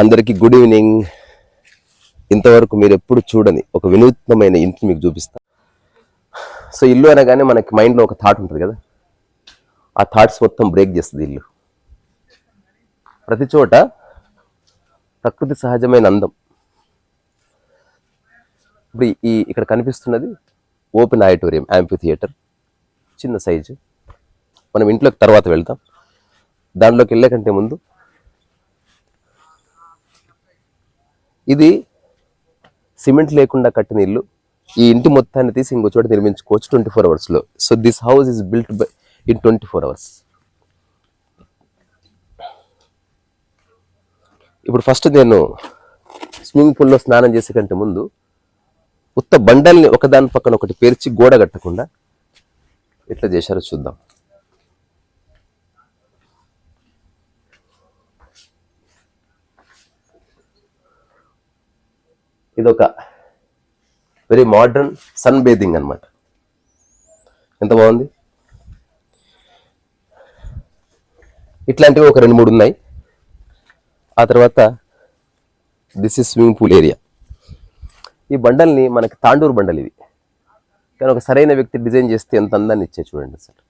అందరికీ good evening. ఇంతవరకు మీరు ఎప్పుడు చూడని ఒక వినూత్నమైన ఇంటిని మీకు చూపిస్తా. సో ఇల్లు అనగానే మనకి మైండ్లో ఒక థాట్ ఉంటుంది కదా? ఆ థాట్స్ మొత్తం బ్రేక్ చేస్తుంది ఇల్లు. ప్రతి చోట ప్రకృతి సహజమైన అందం. ఇప్పుడు ఈ ఇక్కడ కనిపిస్తున్నది ఓపెన్ ఆడిటోరియం యాంపీ థియేటర్ చిన్న సైజు మనం ఇంట్లోకి తర్వాత వెళ్తాం దానిలోకి వెళ్ళే కంటే ముందు ఇది సిమెంట్ లేకుండా కట్టిన ఇల్లు. ఈ ఇంటి మొత్తాన్ని తీసి ఇంకో చోట నిర్మించుకోవచ్చు ట్వంటీ ఫోర్ అవర్స్లో so this house is built by in twenty four hours ఇప్పుడు ఫస్ట్ నేను స్విమ్మింగ్ పూల్లో స్నానం చేసే కంటే ముందు ఉత్త బండల్ని ఒకదాని పక్కన ఒకటి పేర్చి గోడ కట్టకుండా ఎట్లా చేశారో చూద్దాం. ఇదొక వెరీ మోడర్న్ సన్ బేదింగ్ అన్నమాట. ఎంత బాగుంది? ఇట్లాంటివి ఒక రెండు మూడు ఉన్నాయి. ఆ తర్వాత this is swimming pool area ఈ బండల్ని మనకి తాండూరు బండలు ఇవి కానీ ఒక సరైన వ్యక్తి డిజైన్ చేస్తే ఎంత అందాన్ని ఇచ్చే చూడండి సార్.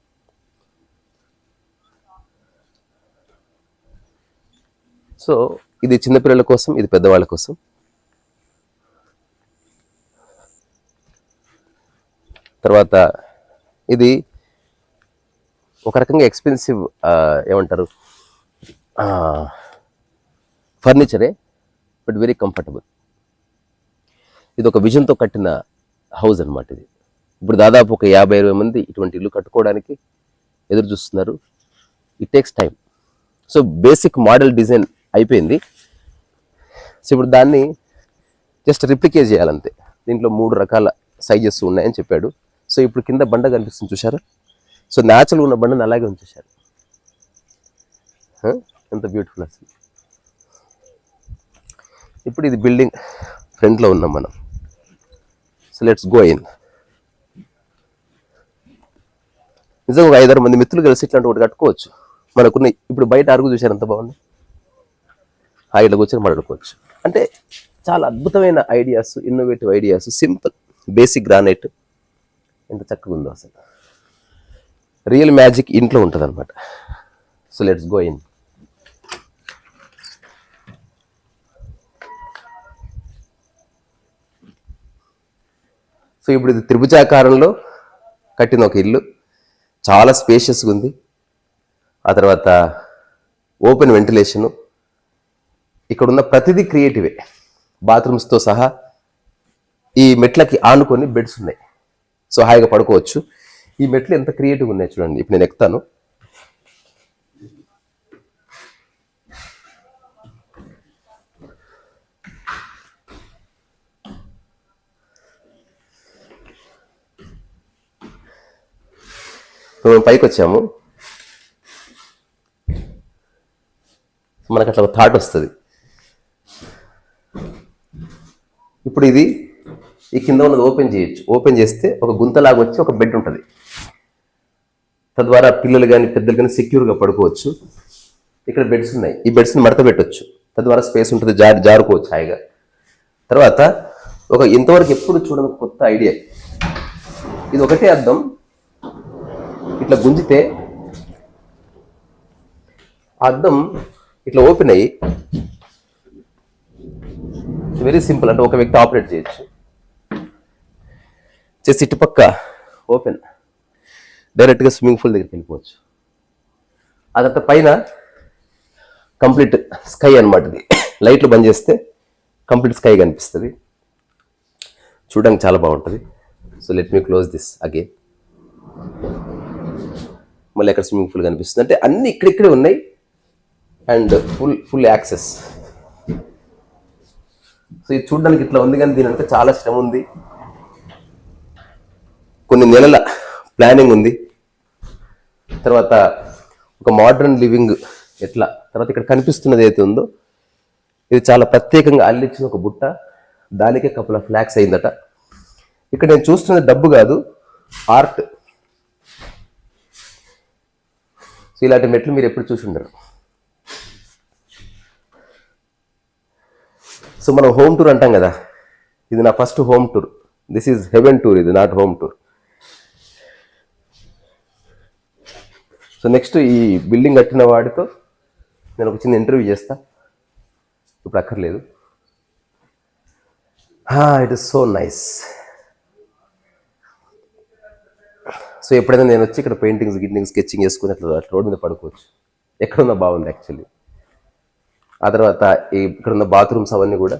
సో ఇది చిన్నపిల్లల కోసం ఇది పెద్దవాళ్ళ కోసం. తర్వాత ఇది ఒక రకంగా ఎక్స్పెన్సివ్ ఏమంటారు? ఫర్నిచరే బట్ వెరీ కంఫర్టబుల్ ఇది ఒక విజన్తో కట్టిన హౌస్ అనమాట ఇది. ఇప్పుడు దాదాపు ఒక యాభై ఇరవై మంది ఇటువంటి ఇల్లు కట్టుకోవడానికి ఎదురు చూస్తున్నారు. It takes time so basic model design అయిపోయింది. సో ఇప్పుడు దాన్ని జస్ట్ రిప్లికేట్ చేయాలంతే. దీంట్లో మూడు రకాల సైజెస్ ఉన్నాయని చెప్పాడు. సో ఇప్పుడు కింద బండ కనిపిస్తుంది చూసారా సో న్యాచురల్ ఉన్న బండని అలాగే ఉంచేశారు. ఎంత బ్యూటిఫుల్ అసలు. ఇప్పుడు ఇది బిల్డింగ్ ఫ్రంట్లో ఉన్నాం మనం. సో లెట్స్ గో ఇన్ నిజంగా ఒక ఐదారు మంది మిత్రులు కలిసి ఇట్లాంటి ఒకటి కట్టుకోవచ్చు. మనకున్న ఇప్పుడు బయట అరుగు చూశారు ఎంత బాగుంది? హాయిలో కూర్చొని మాట్లాడుకోవచ్చు. అంటే చాలా అద్భుతమైన ideas innovative ideas simple basic granite ఎంత చక్కగా ఉందో అసలు. రియల్ మ్యాజిక్ ఇంట్లో ఉంటుంది అనమాట so let's go in so ఇప్పుడు ఇది త్రిభుజాకారంలో కట్టిన ఒక ఇల్లు. చాలా స్పేషియస్గా ఉంది. ఆ తర్వాత ఓపెన్ వెంటిలేషను ఇక్కడున్న ప్రతిదీ క్రియేటివే బాత్రూమ్స్తో సహా ఈ మెట్లకి ఆనుకొని బెడ్స్ ఉన్నాయి. సో హాయిగా పడుకోవచ్చు. ఈ మెట్లు ఎంత క్రియేటివ్గా ఉన్నాయి చూడండి. ఇప్పుడు నేను ఎక్కుతాను. మేము పైకి వచ్చాము. మనకు అట్లా ఒక థాట్ వస్తుంది. ఇప్పుడు ఇది ఈ కింద ఉన్నది ఓపెన్ చేయొచ్చు. ఓపెన్ చేస్తే ఒక గుంతలాగా వచ్చి ఒక బెడ్ ఉంటుంది. తద్వారా పిల్లలు కానీ పెద్దలు కానీ సెక్యూర్గా పడుకోవచ్చు. ఇక్కడ బెడ్స్ ఉన్నాయి. ఈ బెడ్స్ని మడత పెట్టొచ్చు. తద్వారా స్పేస్ ఉంటుంది జారి జారుకోవచ్చు హాయిగా. తర్వాత ఒక ఇంతవరకు ఎప్పుడు చూడని కొత్త ఐడియా. ఇది ఒకటే అర్థం ఇట్లా గుంజితే అర్థం అద్దం ఇట్లా ఓపెన్ అయ్యి వెరీ సింపుల్ అంటే ఒక వ్యక్తి ఆపరేట్ చేయొచ్చు. చేసి ఇటుపక్క ఓపెన్. డైరెక్ట్గా స్విమ్మింగ్ పూల్ దగ్గరికి వెళ్ళిపోవచ్చు. అదంతా పైన కంప్లీట్ స్కై అనమాట ఇది. లైట్లు బంద్ చేస్తే కంప్లీట్ స్కై కనిపిస్తుంది. చూడడానికి చాలా బాగుంటుంది. So let me close this again. మళ్ళీ అక్కడ స్విమ్మింగ్ పూల్ కనిపిస్తుంది. అంటే అన్ని ఇక్కడిక్కడే ఉన్నాయి. And full full access. So ఇది చూడడానికి ఇట్లా ఉంది కానీ దీని అంటే చాలా శ్రమ ఉంది. కొన్ని నెలల ప్లానింగ్ ఉంది. తర్వాత ఒక మోడర్న్ లివింగ్ ఎట్లా? తర్వాత ఇక్కడ కనిపిస్తున్నది అయితే ఉందో ఇది చాలా ప్రత్యేకంగా అల్లిచ్చిన ఒక బుట్ట. దానికే కపుల్ ఆఫ్ ఫ్లాక్స్ అయిందట. ఇక్కడ నేను చూస్తున్నది డబ్బు కాదు ఆర్ట్ సో ఇలాంటి మెట్లు మీరు ఎప్పుడు చూసి ఉండరు. సో మనం హోమ్ టూర్ అంటాం కదా ఇది నా first home tour this is heaven tour ఇది not home tour so next ఈ బిల్డింగ్ కట్టిన వాడితో నేను ఒక చిన్న ఇంటర్వ్యూ చేస్తా. ఇప్పుడు అక్కర్లేదు. It is so nice so ఎప్పుడైనా నేను వచ్చి ఇక్కడ పెయింటింగ్స్ గిట్టింగ్స్ స్కెచింగ్ చేసుకుని అట్లా రోడ్ మీద పడుకోవచ్చు. ఎక్కడున్నా బాగుంది యాక్చువల్లీ ఆ తర్వాత ఈ ఇక్కడ ఉన్న బాత్రూమ్స్ అవన్నీ కూడా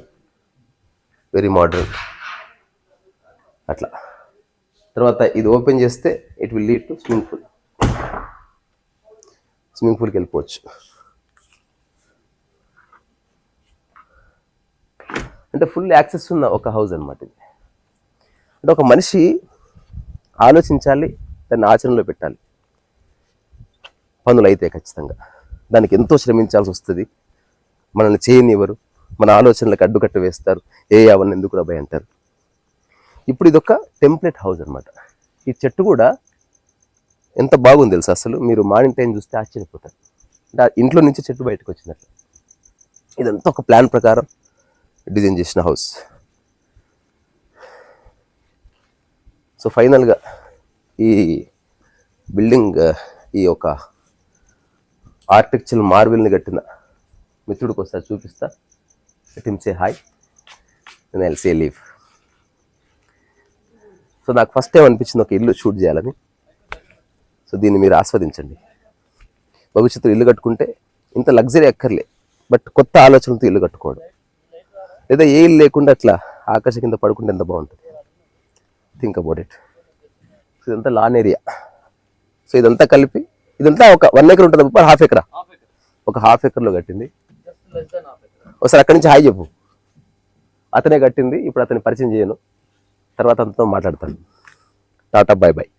వెరీ మోడర్న్ అట్లా. తర్వాత ఇది ఓపెన్ చేస్తే it will lead to swimming pool swimming పూల్కి వెళ్ళిపోవచ్చు. అంటే ఫుల్ యాక్సెస్ ఉన్న ఒక హౌస్ అనమాట ఇది. అంటే ఒక మనిషి ఆలోచించాలి దాన్ని ఆచరణలో పెట్టాలి. పనులు అయితే ఖచ్చితంగా. దానికి ఎంతో శ్రమించాల్సి వస్తుంది. మనల్ని చేయనివ్వరు. మన ఆలోచనలకు అడ్డుకట్ట వేస్తారు. ఏ అవన్నీ ఎందుకు రాబాయ్ అంటారు. ఇప్పుడు ఇది ఒక టెంప్లెట్ హౌస్ అనమాట ఈ చెట్టు కూడా ఎంత బాగుంది తెలుసు అసలు? మీరు మార్నింగ్ టైం చూస్తే ఆశ్చర్యపోతారు. అంటే ఇంట్లో నుంచి చెట్టు బయటకు వచ్చినట్లు ఇదంతా ఒక ప్లాన్ ప్రకారం డిజైన్ చేసిన హౌస్. సో ఫైనల్గా ఈ బిల్డింగ్ ఈ యొక్క ఆర్కిటెక్చర్ మార్వెల్ని కట్టిన మిత్రుడికి ఒకసారి చూపిస్తా. హిమ్ సే హాయ్ నేను ఎల్ సే లీవ్ సో నాకు ఫస్ట్ టైం అనిపించింది ఒక ఇల్లు షూట్ చేయాలని. సో దీన్ని మీరు ఆస్వాదించండి. భవిష్యత్తులో ఇల్లు కట్టుకుంటే ఇంత లగ్జరీ ఎక్కర్లే బట్ కొత్త ఆలోచనలతో ఇల్లు కట్టుకోవడం. లేదా ఏ ఇల్లు లేకుండా అట్లా ఆకాశ కింద పడుకుంటే ఎంత బాగుంటుంది? థింక్ అబౌట్ ఇట్ ఇదంతా లాన్ ఏరియా సో ఇదంతా కలిపి ఇదంతా ఒక వన్ ఎకర్ ఉంటుంది? హాఫ్ ఎకరా ఒక హాఫ్ ఎకర్లో కట్టింది. ఒకసారి అక్కడి నుంచి హాయ్ చెప్పు. అతనే కట్టింది ఇప్పుడు అతని పరిచయం చేయను. తర్వాత అంతతో మాట్లాడతాను. Tata bye bye